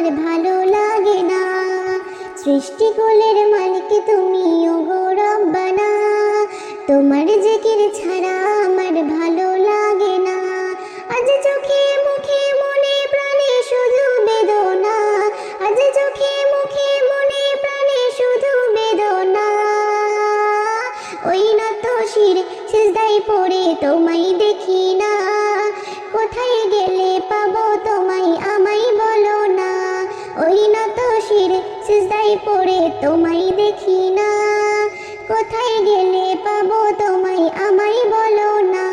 আমার ভালো লাগে না। সৃষ্টিকুলের মালিক তুমি ওগো তোমার জিকির ছাড়া আমার ভালো লাগে না। আজ চোখে মুখে মনে প্রাণে শুধু বেদনা। আজ চোখে মুখে মনে প্রাণে শুধু বেদনা। ওই নত শির সিজদাই পড়ে তোমায় দেখি না। কোথায় গেলে পাবো তোমায় পড়ে তোমায় দেখি না। কোথায় গেলে পাবো তোমায় আমায় বলো না।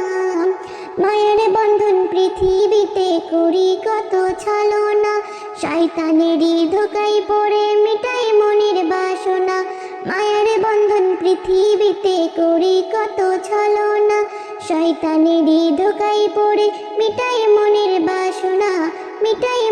মায়ের বন্ধন পৃথিবীতে করি কত ছলো না শয়তানেরই ধোকাই পড়ে মিটাই মনের বাসনা। মায়ের বন্ধন পৃথিবীতে করি কত ছলো না শয়তানেরই ধোকাই পড়ে মিটাই মনের বাসনা। মিটাই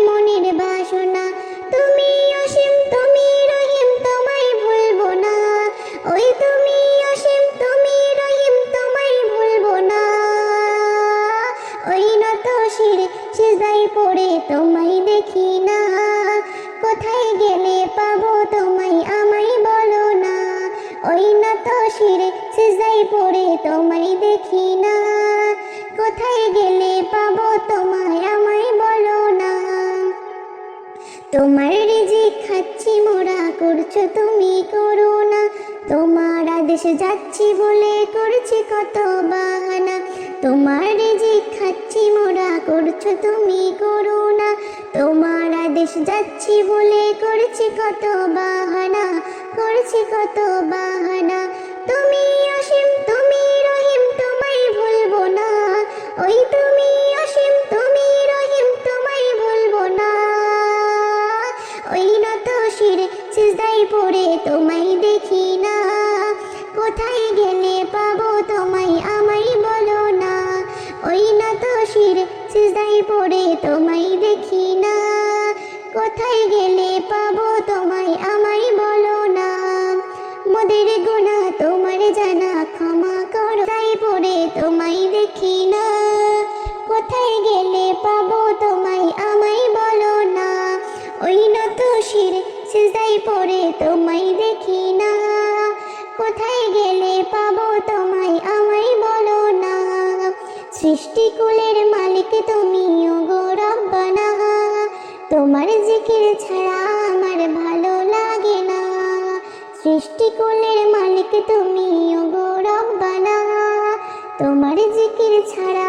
পড়ে তোমায় দেখি না। কোথায় গেলে পাবো তোমায় আমায় বলো না। ওই নত শির সিজাই পড়ে তোমায় দেখি না। কোথায় গেলে পাবো তোমায় আমায় বলো না। তোমার রিজিক খাচ্ছি, মোরা করছ তুমি করো না। তোমার আদেশে যাচ্ছি বলে করছি কত বাহানা। তোমার যে খাচ্ছি, মোরা করছ তুমি করো না তোমার আদেশ যাচ্ছি বলে করছি কত বাহানা, করছি কত বাহানা। তুমি অসীম, তুমি রহিম, তোমায় ভুলবো না। ওই তুমি অসীম, তুমি রহিম, তোমায় ভুলবো না। ওই না তো শির সিজদাই পড়ে তোমায় দেখি না। কোথায় গেলে তোমায় দেখি না। কোথায় গেলে পাবো তোমায় আমায় বলো না। মোদের গোনা তোমার জানা, ক্ষমা করো। তাই পড়ে তোমায় দেখি না। কোথায় গেলে পাবো তোমায় আমায় বলো না। ওই না তো শির সিজদাই পড়ে তোমায় দেখি না। কোথায় গেলে পাবো তোমায় আমায় বলো না। সৃষ্টিকুলের মালিক জিকির ছাড়া আমার ভালো লাগে না? সৃষ্টিকুলের মালিক তুমি গৌরব রব্বানা। তোমার জিকির ছাড়া